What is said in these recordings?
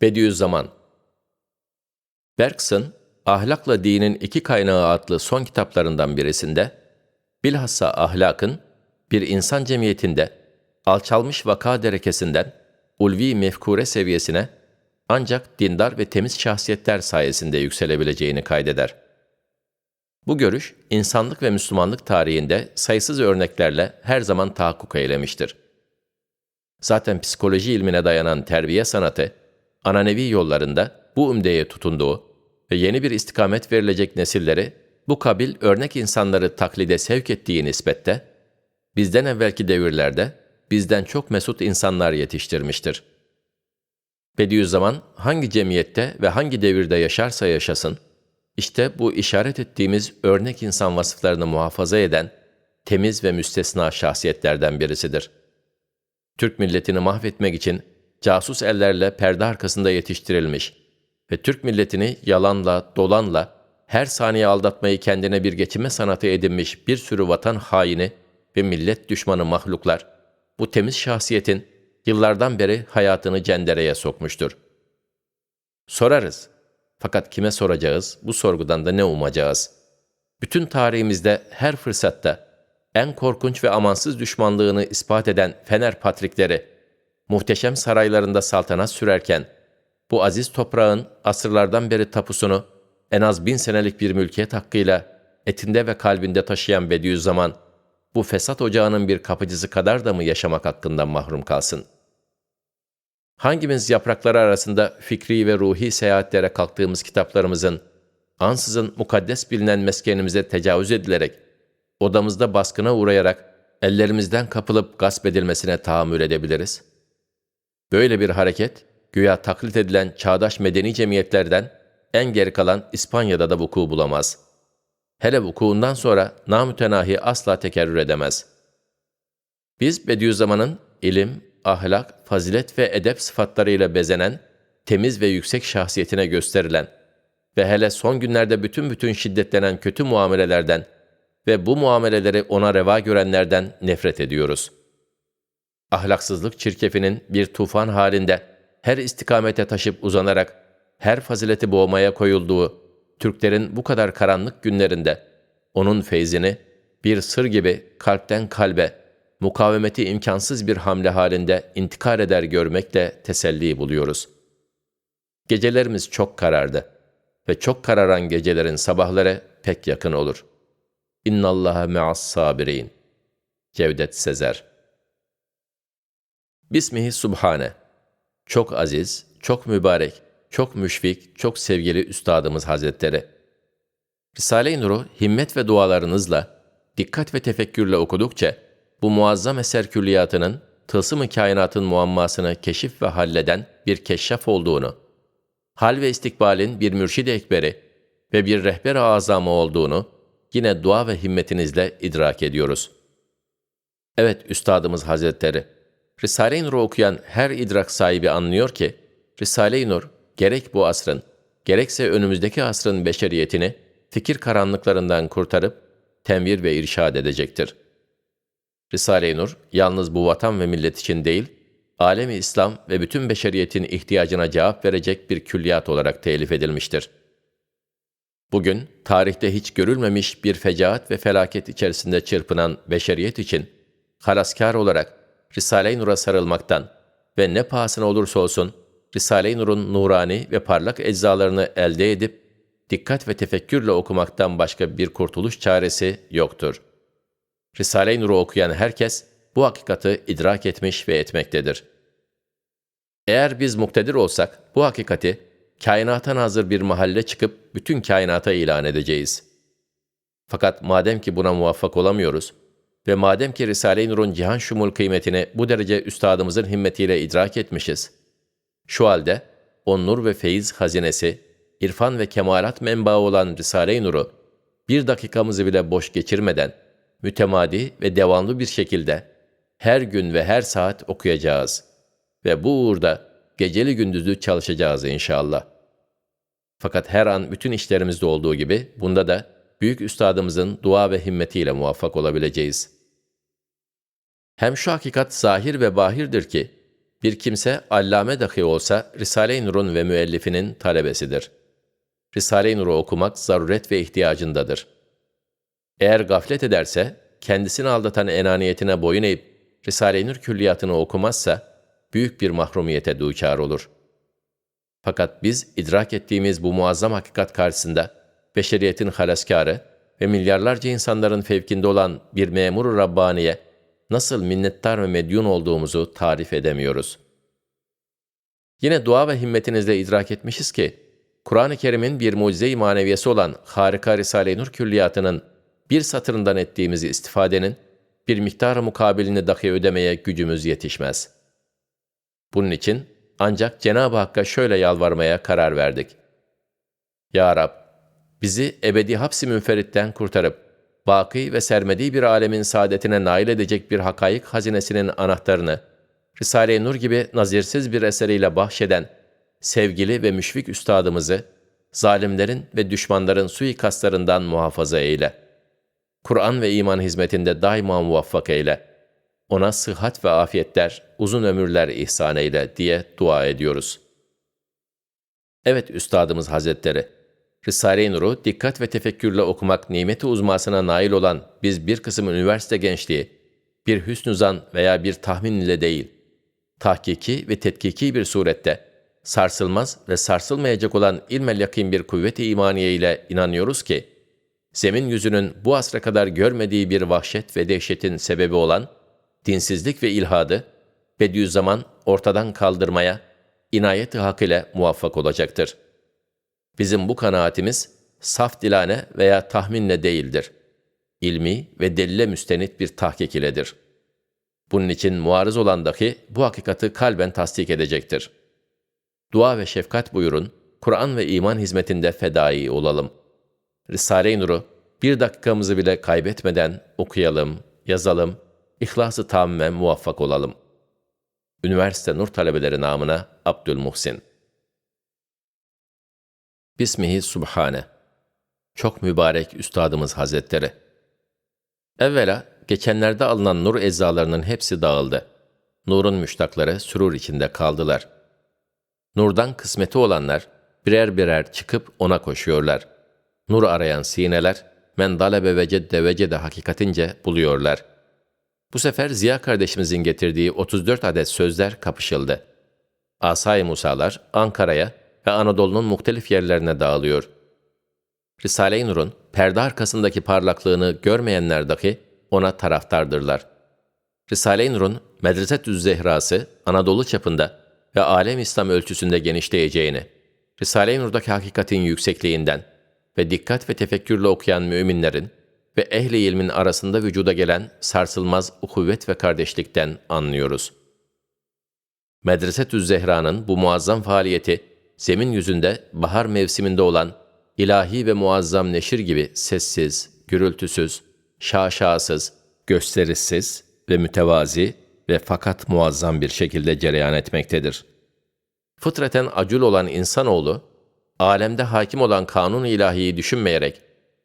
Bediüzzaman Bergson, Ahlakla Dinin İki Kaynağı adlı son kitaplarından birisinde, bilhassa ahlakın bir insan cemiyetinde alçalmış vaka derekesinden ulvi mefkure seviyesine ancak dindar ve temiz şahsiyetler sayesinde yükselebileceğini kaydeder. Bu görüş, insanlık ve Müslümanlık tarihinde sayısız örneklerle her zaman tahakkuk eylemiştir. Zaten psikoloji ilmine dayanan terbiye sanatı, ananevi yollarında bu ümdeye tutunduğu ve yeni bir istikamet verilecek nesilleri bu kabil örnek insanları taklide sevk ettiği nispette, bizden evvelki devirlerde bizden çok mesut insanlar yetiştirmiştir. Bediüzzaman hangi cemiyette ve hangi devirde yaşarsa yaşasın, işte bu işaret ettiğimiz örnek insan vasıflarını muhafaza eden temiz ve müstesna şahsiyetlerden birisidir. Türk milletini mahvetmek için casus ellerle perde arkasında yetiştirilmiş ve Türk milletini yalanla, dolanla, her saniye aldatmayı kendine bir geçinme sanatı edinmiş bir sürü vatan haini ve millet düşmanı mahluklar, bu temiz şahsiyetin yıllardan beri hayatını cendereye sokmuştur. Sorarız. Fakat kime soracağız? Bu sorgudan da ne umacağız? Bütün tarihimizde her fırsatta en korkunç ve amansız düşmanlığını ispat eden Fener patrikleri, muhteşem saraylarında saltanat sürerken, bu aziz toprağın asırlardan beri tapusunu en az bin senelik bir mülkiyet hakkıyla etinde ve kalbinde taşıyan Bediüzzaman, bu fesat ocağının bir kapıcısı kadar da mı yaşamak hakkından mahrum kalsın? Hangimiz yaprakları arasında fikri ve ruhi seyahatlere kalktığımız kitaplarımızın, ansızın mukaddes bilinen meskenimize tecavüz edilerek, odamızda baskına uğrayarak, ellerimizden kapılıp gasp edilmesine tahammül edebiliriz? Böyle bir hareket, güya taklit edilen çağdaş medeni cemiyetlerden en geri kalan İspanya'da da vuku bulamaz. Hele vukuundan sonra namütenahi asla tekerrür edemez. Biz Bediüzzaman'ın ilim, ahlak, fazilet ve edep sıfatlarıyla bezenen, temiz ve yüksek şahsiyetine gösterilen ve hele son günlerde bütün bütün şiddetlenen kötü muamelelerden ve bu muameleleri ona reva görenlerden nefret ediyoruz. Ahlaksızlık çirkefinin bir tufan halinde her istikamete taşıp uzanarak her fazileti boğmaya koyulduğu Türklerin bu kadar karanlık günlerinde onun feyzini bir sır gibi kalpten kalbe, mukavemeti imkansız bir hamle halinde intikar eder görmekle teselli buluyoruz. Gecelerimiz çok karardı ve çok kararan gecelerin sabahları pek yakın olur. İnnallaha me'as sabirin. Cevdet Sezer Bismihi Subhane Çok aziz, çok mübarek, çok müşfik, çok sevgili Üstadımız Hazretleri. Risale-i Nur'u himmet ve dualarınızla, dikkat ve tefekkürle okudukça, bu muazzam eser külliyatının tılsım-ı kainatın muammasını keşif ve halleden bir keşşaf olduğunu, hal ve istikbalin bir mürşid-i ekberi ve bir rehber-i azamı olduğunu yine dua ve himmetinizle idrak ediyoruz. Evet Üstadımız Hazretleri, Risale-i Nur'u okuyan her idrak sahibi anlıyor ki, Risale-i Nur gerek bu asrın, gerekse önümüzdeki asrın beşeriyetini fikir karanlıklarından kurtarıp tenvir ve irşad edecektir.'' Risale-i Nur, yalnız bu vatan ve millet için değil, alemi İslam ve bütün beşeriyetin ihtiyacına cevap verecek bir külliyat olarak telif edilmiştir. Bugün, tarihte hiç görülmemiş bir fecaat ve felaket içerisinde çırpınan beşeriyet için, halaskar olarak Risale-i Nur'a sarılmaktan ve ne pahasına olursa olsun, Risale-i Nur'un nurani ve parlak eczalarını elde edip, dikkat ve tefekkürle okumaktan başka bir kurtuluş çaresi yoktur.'' Risale-i Nur'u okuyan herkes bu hakikati idrak etmiş ve etmektedir. Eğer biz muktedir olsak bu hakikati kainata hazır bir mahalle çıkıp bütün kainata ilan edeceğiz. Fakat madem ki buna muvaffak olamıyoruz ve madem ki Risale-i Nur'un cihan şumul kıymetini bu derece üstadımızın himmetiyle idrak etmişiz, şu halde o nur ve feyiz hazinesi, irfan ve kemalat menbaı olan Risale-i Nur'u bir dakikamızı bile boş geçirmeden, mütemadi ve devamlı bir şekilde her gün ve her saat okuyacağız ve bu uğurda geceli gündüzlü çalışacağız inşallah. Fakat her an bütün işlerimizde olduğu gibi bunda da büyük üstadımızın dua ve himmetiyle muvaffak olabileceğiz. Hem şu hakikat zahir ve bahirdir ki, Bir kimse allame dahi olsa Risale-i Nur'un ve müellifinin talebesidir. Risale-i Nur'u okumak zaruret ve ihtiyacındadır. Eğer gaflet ederse, kendisini aldatan enaniyetine boyun eğip Risale-i Nur külliyatını okumazsa, büyük bir mahrumiyete duçar olur. Fakat biz idrak ettiğimiz bu muazzam hakikat karşısında, beşeriyetin halaskarı ve milyarlarca insanların fevkinde olan bir memur Rabbaniye, nasıl minnettar ve medyun olduğumuzu tarif edemiyoruz. Yine dua ve himmetinizle idrak etmişiz ki, Kur'an-ı Kerim'in bir mucize-i maneviyesi olan harika Risale-i Nur külliyatının bir satırından ettiğimiz istifadenin bir miktar mukabilini dahi ödemeye gücümüz yetişmez. Bunun için ancak Cenab-ı Hakk'a şöyle yalvarmaya karar verdik. Ya Rab, bizi ebedi hapsi münferitten kurtarıp, baki ve sermediği bir alemin saadetine nail edecek bir hakaik hazinesinin anahtarını, Risale-i Nur gibi nazirsiz bir eseriyle bahşeden, sevgili ve müşfik üstadımızı, zalimlerin ve düşmanların suikastlarından muhafaza eyle. Kur'an ve iman hizmetinde daima muvaffak eyle. Ona sıhhat ve afiyetler, uzun ömürler ihsan eyle diye dua ediyoruz. Evet Üstadımız Hazretleri, Risale-i Nur'u dikkat ve tefekkürle okumak nimeti uzmasına nail olan biz bir kısım üniversite gençliği, bir hüsnü zan veya bir tahmin ile değil, tahkiki ve tetkiki bir surette, sarsılmaz ve sarsılmayacak olan ilmel yakin bir kuvvet-i imaniye ile inanıyoruz ki, zemin yüzünün bu asra kadar görmediği bir vahşet ve dehşetin sebebi olan dinsizlik ve ilhadı, Bediüzzaman ortadan kaldırmaya inayet-i hak ile muvaffak olacaktır.'' Bizim bu kanaatimiz saf dilane veya tahminle değildir. İlmi ve delile müstenit bir tahkik iledir. Bunun için muarız olan dahi bu hakikati kalben tasdik edecektir. Dua ve şefkat buyurun, Kur'an ve iman hizmetinde fedai olalım. Risale-i Nur'u bir dakikamızı bile kaybetmeden okuyalım, yazalım, İhlas-ı tamamen muvaffak olalım. Üniversite Nur talebeleri namına Abdülmuhsin Bismihi Subhane. Çok mübarek Üstadımız Hazretleri. Evvela, geçenlerde alınan nur eczalarının hepsi dağıldı. Nurun müştakları sürur içinde kaldılar. Nurdan kısmeti olanlar birer birer çıkıp ona koşuyorlar. Nur arayan sineler, men dalebe ve cedde ve cedde hakikatince buluyorlar. Bu sefer Ziya kardeşimizin getirdiği 34 adet sözler kapışıldı. Asay Musalar Ankara'ya ve Anadolu'nun muhtelif yerlerine dağılıyor. Risale-i Nur'un perde arkasındaki parlaklığını görmeyenler dahi ona taraftardırlar. Risale-i Nur'un Medreset-ü Zehrası Anadolu çapında ve alem İslam ölçüsünde genişleyeceğini, Risale-i Nur'daki hakikatin yüksekliğinden ve dikkat ve tefekkürle okuyan müminlerin ve ehli ilmin arasında vücuda gelen sarsılmaz ukuvvet ve kardeşlikten anlıyoruz. Medreset-ü Zehra'nın bu muazzam faaliyeti zemin yüzünde bahar mevsiminde olan ilahi ve muazzam neşir gibi sessiz, gürültüsüz, şaşasız, gösterişsiz ve mütevazi ve fakat muazzam bir şekilde cereyan etmektedir. Fıtraten acul olan insanoğlu, alemde hakim olan kanun ilahiyi düşünmeyerek,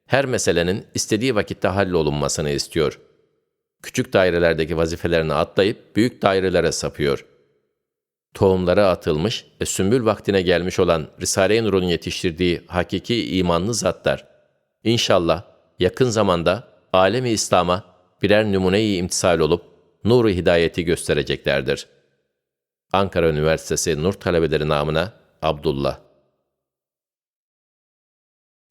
her meselenin istediği vakitte hallolunmasını istiyor. Küçük dairelerdeki vazifelerini atlayıp büyük dairelere sapıyor tohumları atılmış ve sümbül vaktine gelmiş olan Risale-i Nur'un yetiştirdiği hakiki imanlı zatlar, inşallah yakın zamanda alemi İslam'a birer numune-i imtisal olup nuru hidayeti göstereceklerdir. Ankara Üniversitesi Nur Talebeleri namına Abdullah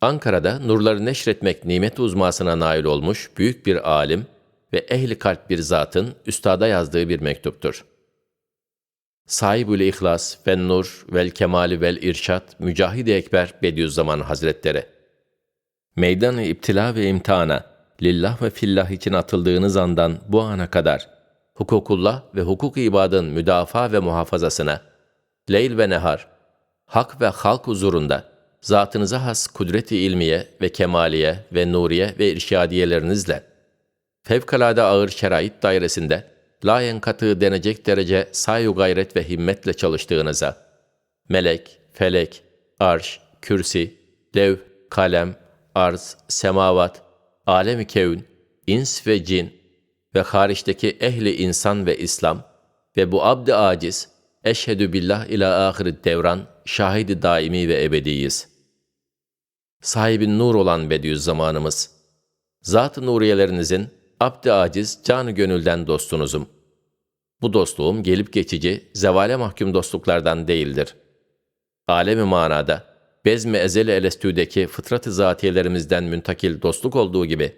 Ankara'da nurları neşretmek nimet uzmasına nail olmuş büyük bir alim ve ehli kalp bir zatın üstada yazdığı bir mektuptur. Sahibül İhlas, Fennur, Vel Kemali Vel İrşat, Mücahid-i Ekber Bediüzzaman Hazretleri. Meydanı iptila ve imtihana, lillah ve fillah için atıldığınız andan bu ana kadar, hukukullah ve hukuk ibadın müdafaa ve muhafazasına, leyl ve nehar, hak ve halk huzurunda, zatınıza has kudreti ilmiye ve kemaliye ve nuriye ve irşadiyelerinizle, fevkalade ağır şerait dairesinde, layen katı denecek derece sayu gayret ve himmetle çalıştığınıza, melek, felek, arş, kürsi, dev, kalem, arz, semavat, alemi kevn, ins ve cin ve hariçteki ehli insan ve İslam ve bu abd aciz Eşhedü billah ila ahiret devran, şahidi daimi ve ebediyiz. Sahibin nur olan Bediüzzamanımız, zat-ı nuriyelerinizin abd-i aciz, canı gönülden dostunuzum. Bu dostluğum gelip geçici, zevale mahkum dostluklardan değildir. Alemi manada, bezmi ezeli elestüdeki fıtrat-ı zatiyelerimizden müntakil dostluk olduğu gibi,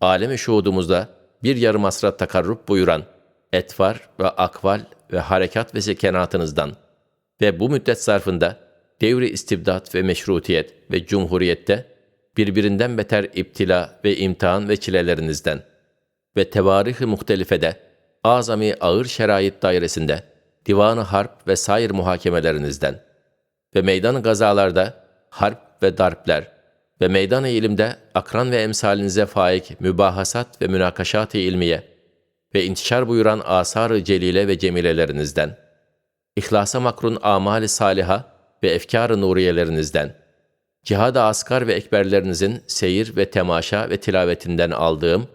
alemi şuhudumuzda bir yarım asra takarrub buyuran etvar ve akval ve harekat ve sekenatınızdan ve bu müddet zarfında devri istibdat ve meşrutiyet ve cumhuriyette birbirinden beter iptila ve imtihan ve çilelerinizden ve tevarih-i muhtelifede azami ağır şerait dairesinde divanı harp ve sair muhakemelerinizden ve meydan gazalarda harp ve darpler ve meydan-ı ilimde akran ve emsalinize faik mübahasat ve münakaşat-ı ilmiye ve intişar buyuran asar-ı celile ve cemilelerinizden, ihlasa makrun amali saliha ve efkar-ı nuriyelerinizden, cihad-ı askar ve ekberlerinizin seyir ve temaşa ve tilavetinden aldığım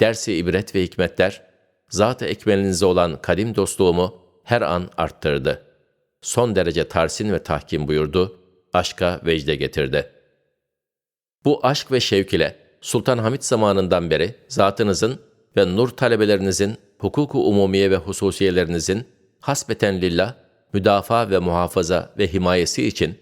dersi ibret ve hikmetler, zat-ı ekmelinize olan kadim dostluğumu her an arttırdı. Son derece tarsin ve tahkim buyurdu, aşka vecde getirdi. Bu aşk ve şevk ile Sultan Hamid zamanından beri zatınızın ve nur talebelerinizin hukuku umumiye ve hususiyelerinizin hasbeten lillah, müdafaa ve muhafaza ve himayesi için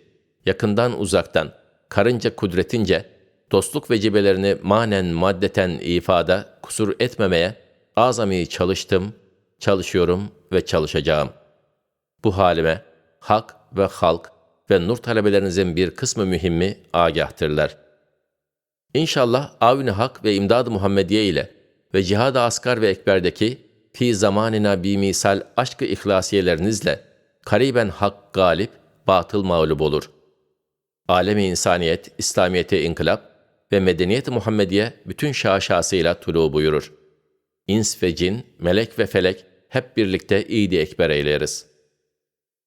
yakından uzaktan, karınca kudretince dostluk vecibelerini manen maddeten ifada kusur etmemeye azami çalıştım, çalışıyorum ve çalışacağım. Bu halime hak ve halk ve nur talebelerinizin bir kısmı mühimmi agahtırlar. İnşallah avni hak ve imdad-ı Muhammediye ile ve cihad-ı asgar ve ekberdeki fi zamanina bi misal aşkı ihlasiyelerinizle kariben hak galip, batıl mağlup olur. Alemi insaniyet, İslamiyete inkılap ve medeniyet-i Muhammediye bütün şaşasıyla tulu buyurur. İns ve cin, melek ve felek hep birlikte idi ekber eyleriz.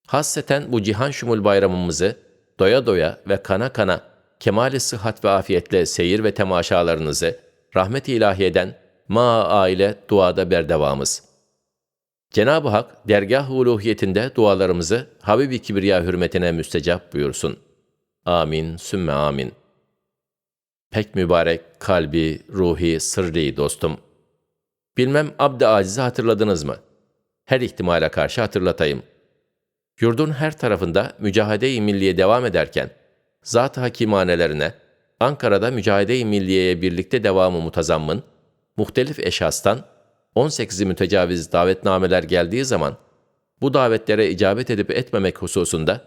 Hasseten bu cihan şumul bayramımızı doya doya ve kana kana kemali sıhhat ve afiyetle seyir ve temaşalarınızı rahmet-i ilahiyeden ma aile duada berdevamız. Cenab-ı Hak dergah uluhiyetinde dualarımızı Habibi Kibriya hürmetine müstecap buyursun. Amin, sümme amin. Pek mübarek, kalbi, ruhi, sırrı dostum. Bilmem abd-i acizi hatırladınız mı? Her ihtimale karşı hatırlatayım. Yurdun her tarafında mücahede-i milliye devam ederken, zat hakimanelerine, Ankara'da mücahede-i milliyeye birlikte devamı mutazammın, muhtelif eşhastan 18'i mütecaviz davetnameler geldiği zaman bu davetlere icabet edip etmemek hususunda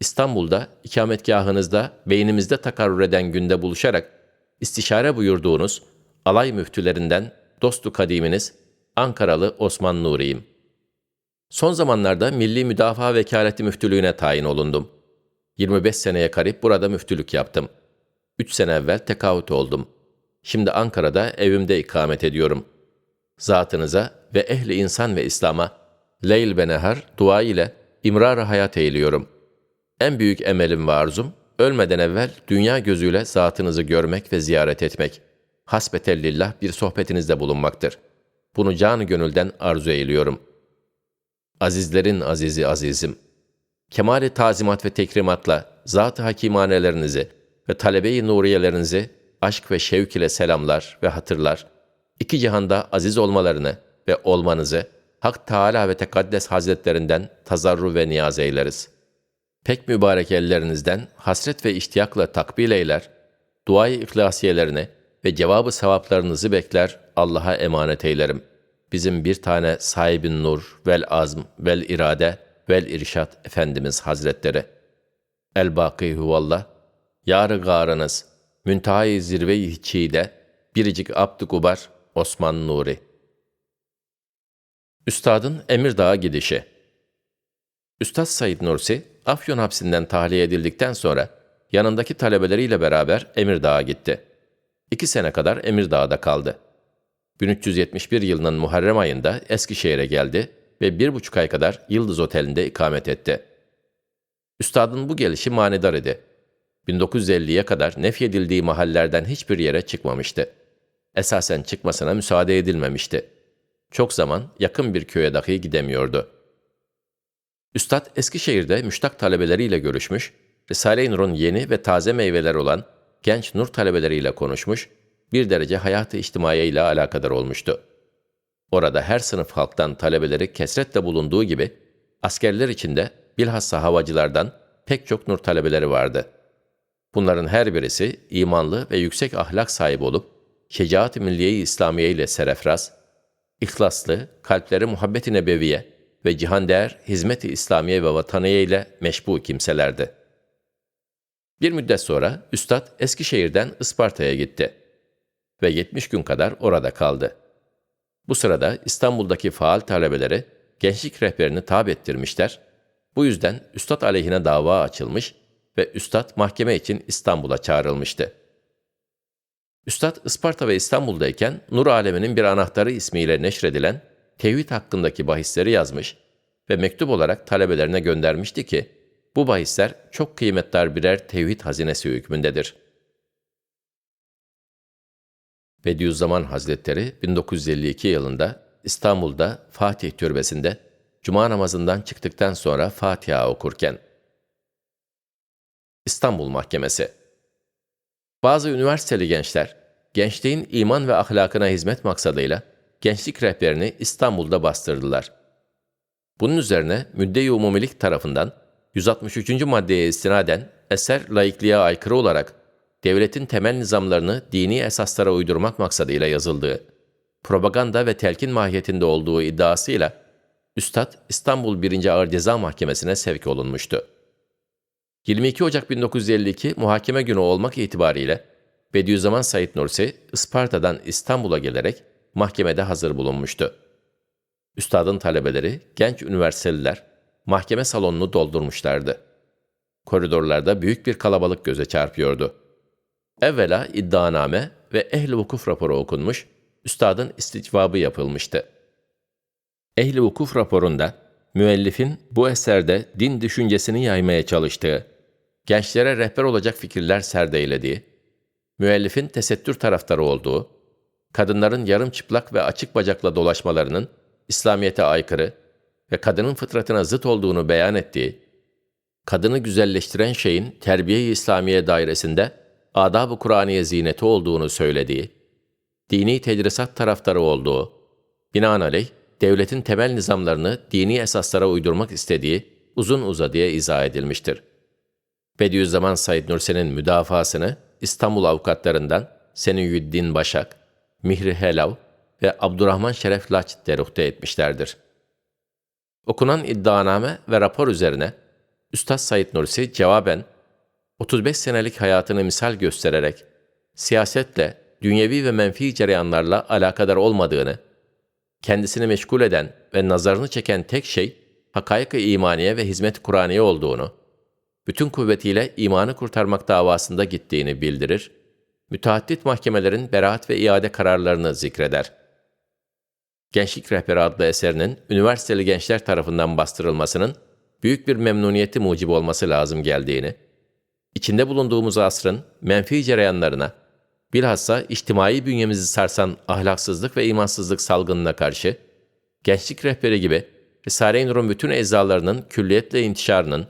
İstanbul'da ikametgahınızda beynimizde takarrur eden günde buluşarak istişare buyurduğunuz alay müftülerinden dostu kadiminiz Ankaralı Osman Nuri'yim. Son zamanlarda Milli Müdafaa Vekaleti Müftülüğüne tayin olundum. 25 seneye karip burada müftülük yaptım. 3 sene evvel tekavüt oldum.'' Şimdi Ankara'da evimde ikamet ediyorum. Zatınıza ve ehli insan ve İslam'a leyl ve nehar dua ile imrar hayat eğiliyorum. En büyük emelim ve arzum, ölmeden evvel dünya gözüyle zatınızı görmek ve ziyaret etmek. Hasbetellillah bir sohbetinizde bulunmaktır. Bunu canı gönülden arzu eğiliyorum. Azizlerin azizi azizim. Kemali tazimat ve tekrimatla zat-ı hakimanelerinizi ve talebe-i nuriyelerinizi aşk ve şevk ile selamlar ve hatırlar, iki cihanda aziz olmalarını ve olmanızı Hak Teala ve Tekaddes Hazretlerinden tazarru ve niyaz eyleriz. Pek mübarek ellerinizden hasret ve iştiyakla takbil eyler, duayı ihlasiyelerini ve cevabı sevaplarınızı bekler, Allah'a emanet eylerim. Bizim bir tane sahibin nur, vel azm, vel irade, vel irşat Efendimiz Hazretleri. El-Baki huvallah, yarı garınız, Müntehai zirve-i hiçiyle biricik Abdü Gubar Osman Nuri. Üstadın Emirdağ'a gidişi Üstad Said Nursi, Afyon hapsinden tahliye edildikten sonra yanındaki talebeleriyle beraber Emirdağ'a gitti. İki sene kadar Emirdağ'da kaldı. 1371 yılının Muharrem ayında Eskişehir'e geldi ve bir buçuk ay kadar Yıldız Oteli'nde ikamet etti. Üstadın bu gelişi manidar idi. 1950'ye kadar nefyedildiği mahallerden hiçbir yere çıkmamıştı. Esasen çıkmasına müsaade edilmemişti. Çok zaman yakın bir köye dahi gidemiyordu. Üstad Eskişehir'de müştak talebeleriyle görüşmüş, Risale-i Nur'un yeni ve taze meyveler olan genç nur talebeleriyle konuşmuş, bir derece hayatı içtimaiye ile alakadar olmuştu. Orada her sınıf halktan talebeleri kesretle bulunduğu gibi, askerler içinde bilhassa havacılardan pek çok nur talebeleri vardı. Bunların her birisi imanlı ve yüksek ahlak sahibi olup, şecaat-ı milliye-i İslamiye ile serefraz, ihlaslı, kalpleri muhabbet-i nebeviye ve cihandeğer hizmet-i İslamiye ve vataniye ile meşbu kimselerdi. Bir müddet sonra Üstad Eskişehir'den Isparta'ya gitti ve 70 gün kadar orada kaldı. Bu sırada İstanbul'daki faal talebeleri gençlik rehberini tabi ettirmişler. Bu yüzden Üstad aleyhine dava açılmış ve Üstad mahkeme için İstanbul'a çağrılmıştı. Üstad Isparta ve İstanbul'dayken Nur Aleminin bir anahtarı ismiyle neşredilen tevhid hakkındaki bahisleri yazmış ve mektup olarak talebelerine göndermişti ki, bu bahisler çok kıymetli birer tevhid hazinesi hükmündedir. Bediüzzaman Hazretleri 1952 yılında İstanbul'da Fatih Türbesi'nde Cuma namazından çıktıktan sonra Fatiha okurken İstanbul Mahkemesi Bazı üniversiteli gençler, gençliğin iman ve ahlakına hizmet maksadıyla gençlik rehberini İstanbul'da bastırdılar. Bunun üzerine Müdde-i Umumilik tarafından 163. maddeye istinaden eser laikliğe aykırı olarak devletin temel nizamlarını dini esaslara uydurmak maksadıyla yazıldığı, propaganda ve telkin mahiyetinde olduğu iddiasıyla Üstad İstanbul 1. Ağır Ceza Mahkemesi'ne sevk olunmuştu. 22 Ocak 1952 muhakeme günü olmak itibariyle Bediüzzaman Said Nursi Isparta'dan İstanbul'a gelerek mahkemede hazır bulunmuştu. Üstadın talebeleri, genç üniversiteliler mahkeme salonunu doldurmuşlardı. Koridorlarda büyük bir kalabalık göze çarpıyordu. Evvela iddianame ve ehli vukuf raporu okunmuş, üstadın isticvabı yapılmıştı. Ehli vukuf raporunda müellifin bu eserde din düşüncesini yaymaya çalıştığı, gençlere rehber olacak fikirler serdeylediği, müellifin tesettür taraftarı olduğu, kadınların yarım çıplak ve açık bacakla dolaşmalarının İslamiyete aykırı ve kadının fıtratına zıt olduğunu beyan ettiği, kadını güzelleştiren şeyin terbiye-i İslamiye dairesinde adab-ı Kur'aniye zineti olduğunu söylediği, dini tedrisat taraftarı olduğu, binaenaleyh devletin temel nizamlarını dini esaslara uydurmak istediği uzun uzadıya izah edilmiştir. Bediüzzaman Said Nursi'nin müdafasını İstanbul avukatlarından Seniyüddin Başak, Mihri Helav ve Abdurrahman Şeref Laç deruhte etmişlerdir. Okunan iddianame ve rapor üzerine Üstad Said Nursi cevaben 35 senelik hayatını misal göstererek siyasetle, dünyevi ve menfi cereyanlarla alakadar olmadığını, kendisini meşgul eden ve nazarını çeken tek şey hakaik-ı imaniye ve hizmet Kur'aniye olduğunu, bütün kuvvetiyle imanı kurtarmak davasında gittiğini bildirir, müteaddit mahkemelerin beraat ve iade kararlarını zikreder. Gençlik Rehberi adlı eserinin üniversiteli gençler tarafından bastırılmasının büyük bir memnuniyeti mucib olması lazım geldiğini, içinde bulunduğumuz asrın menfi cereyanlarına, bilhassa içtimai bünyemizi sarsan ahlaksızlık ve imansızlık salgınına karşı, gençlik rehberi gibi Risale-i Nur'un bütün eczalarının külliyetle intişarının,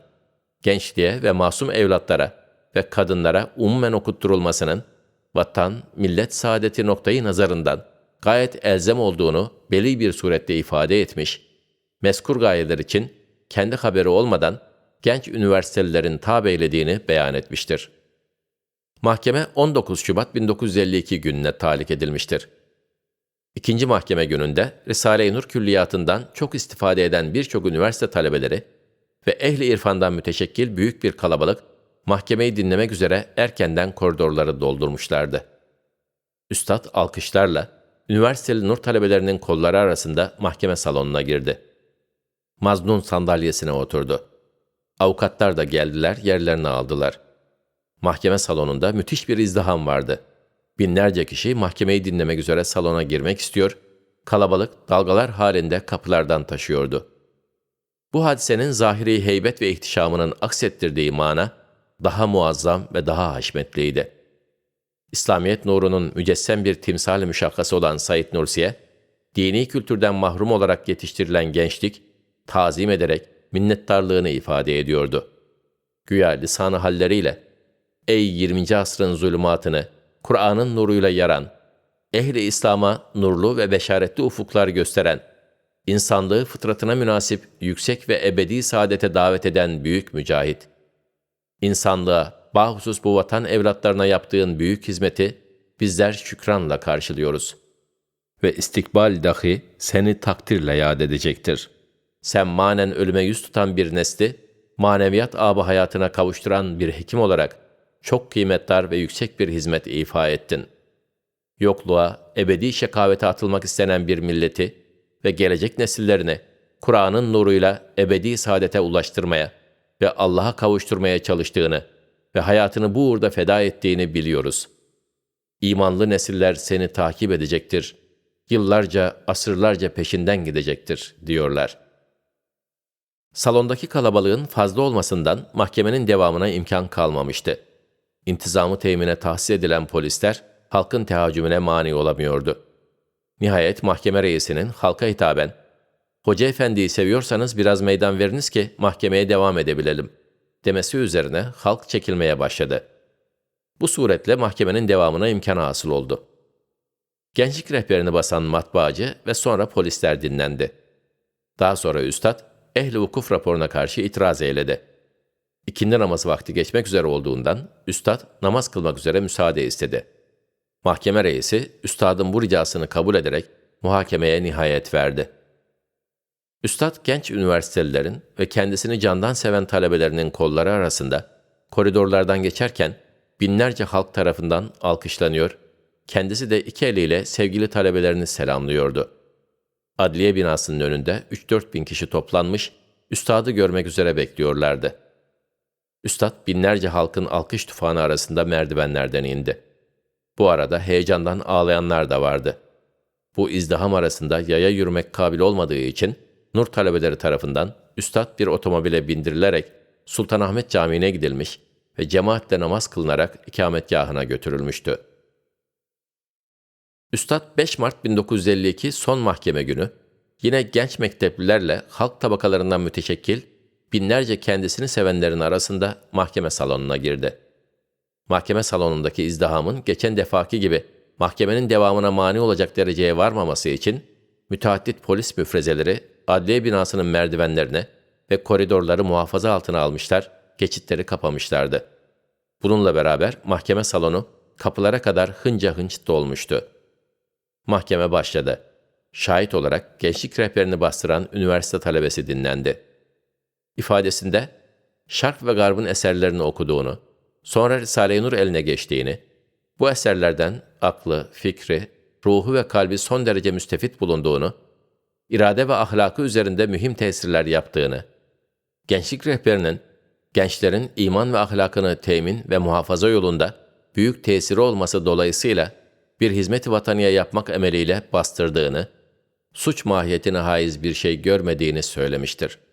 gençliğe ve masum evlatlara ve kadınlara umumen okutturulmasının, vatan, millet saadeti noktayı nazarından gayet elzem olduğunu belli bir surette ifade etmiş, meskur gayeler için kendi haberi olmadan genç üniversitelilerin tabeylediğini beyan etmiştir. Mahkeme 19 Şubat 1952 gününe talik edilmiştir. İkinci mahkeme gününde Risale-i Nur külliyatından çok istifade eden birçok üniversite talebeleri ve ehli irfandan müteşekkil büyük bir kalabalık mahkemeyi dinlemek üzere erkenden koridorları doldurmuşlardı. Üstad alkışlarla üniversiteli nur talebelerinin kolları arasında mahkeme salonuna girdi. Maznun sandalyesine oturdu. Avukatlar da geldiler, yerlerini aldılar. Mahkeme salonunda müthiş bir izdiham vardı. Binlerce kişi mahkemeyi dinlemek üzere salona girmek istiyor, kalabalık dalgalar halinde kapılardan taşıyordu. Bu hadisenin zahiri heybet ve ihtişamının aksettirdiği mana, daha muazzam ve daha haşmetliydi.'' İslamiyet nurunun mücessem bir timsal müşakkası olan Said Nursi'ye, dini kültürden mahrum olarak yetiştirilen gençlik, tazim ederek minnettarlığını ifade ediyordu. Güya lisan halleriyle, ''Ey 20. asrın zulümatını Kur'an'ın nuruyla yaran, ehli İslam'a nurlu ve beşaretli ufuklar gösteren, insanlığı fıtratına münasip yüksek ve ebedi saadete davet eden büyük mücahit. İnsanlığa, bahusus bu vatan evlatlarına yaptığın büyük hizmeti bizler şükranla karşılıyoruz. Ve istikbal dahi seni takdirle yad edecektir. Sen manen ölüme yüz tutan bir nesli, maneviyat abı hayatına kavuşturan bir hekim olarak çok kıymetdar ve yüksek bir hizmet ifa ettin. Yokluğa, ebedi şekavete atılmak istenen bir milleti ve gelecek nesillerini Kur'an'ın nuruyla ebedi saadete ulaştırmaya ve Allah'a kavuşturmaya çalıştığını ve hayatını bu uğurda feda ettiğini biliyoruz. İmanlı nesiller seni takip edecektir. Yıllarca, asırlarca peşinden gidecektir, diyorlar. Salondaki kalabalığın fazla olmasından mahkemenin devamına imkan kalmamıştı. İntizamı temine tahsis edilen polisler, halkın tehaccümüne mani olamıyordu. Nihayet mahkeme reisinin halka hitaben, Hoca efendiyi seviyorsanız biraz meydan veriniz ki mahkemeye devam edebilelim demesi üzerine halk çekilmeye başladı. Bu suretle mahkemenin devamına imkan hasıl oldu. Gençlik rehberini basan matbaacı ve sonra polisler dinlendi. Daha sonra üstad, ehli vukuf raporuna karşı itiraz eyledi. İkindi namazı vakti geçmek üzere olduğundan üstad namaz kılmak üzere müsaade istedi. Mahkeme reisi üstadın bu ricasını kabul ederek muhakemeye nihayet verdi. Üstad genç üniversitelilerin ve kendisini candan seven talebelerinin kolları arasında koridorlardan geçerken binlerce halk tarafından alkışlanıyor, kendisi de iki eliyle sevgili talebelerini selamlıyordu. Adliye binasının önünde 3-4 bin kişi toplanmış, üstadı görmek üzere bekliyorlardı. Üstad binlerce halkın alkış tufanı arasında merdivenlerden indi. Bu arada heyecandan ağlayanlar da vardı. Bu izdiham arasında yaya yürümek kabil olmadığı için Nur talebeleri tarafından üstad bir otomobile bindirilerek Sultanahmet Camii'ne gidilmiş ve cemaatle namaz kılınarak ikametgahına götürülmüştü. Üstad 5 Mart 1952 son mahkeme günü yine genç mekteplilerle halk tabakalarından müteşekkil binlerce kendisini sevenlerin arasında mahkeme salonuna girdi. Mahkeme salonundaki izdihamın geçen defaki gibi mahkemenin devamına mani olacak dereceye varmaması için müteaddit polis müfrezeleri adliye binasının merdivenlerine ve koridorları muhafaza altına almışlar, geçitleri kapamışlardı. Bununla beraber mahkeme salonu kapılara kadar hınca hınç dolmuştu. Mahkeme başladı. Şahit olarak gençlik rehberini bastıran üniversite talebesi dinlendi. İfadesinde Şark ve Garb'ın eserlerini okuduğunu, sonra Risale-i Nur eline geçtiğini, bu eserlerden aklı, fikri, ruhu ve kalbi son derece müstefit bulunduğunu, irade ve ahlakı üzerinde mühim tesirler yaptığını, gençlik rehberinin gençlerin iman ve ahlakını temin ve muhafaza yolunda büyük tesiri olması dolayısıyla bir hizmet-i vataniye yapmak emeliyle bastırdığını, suç mahiyetine haiz bir şey görmediğini söylemiştir.''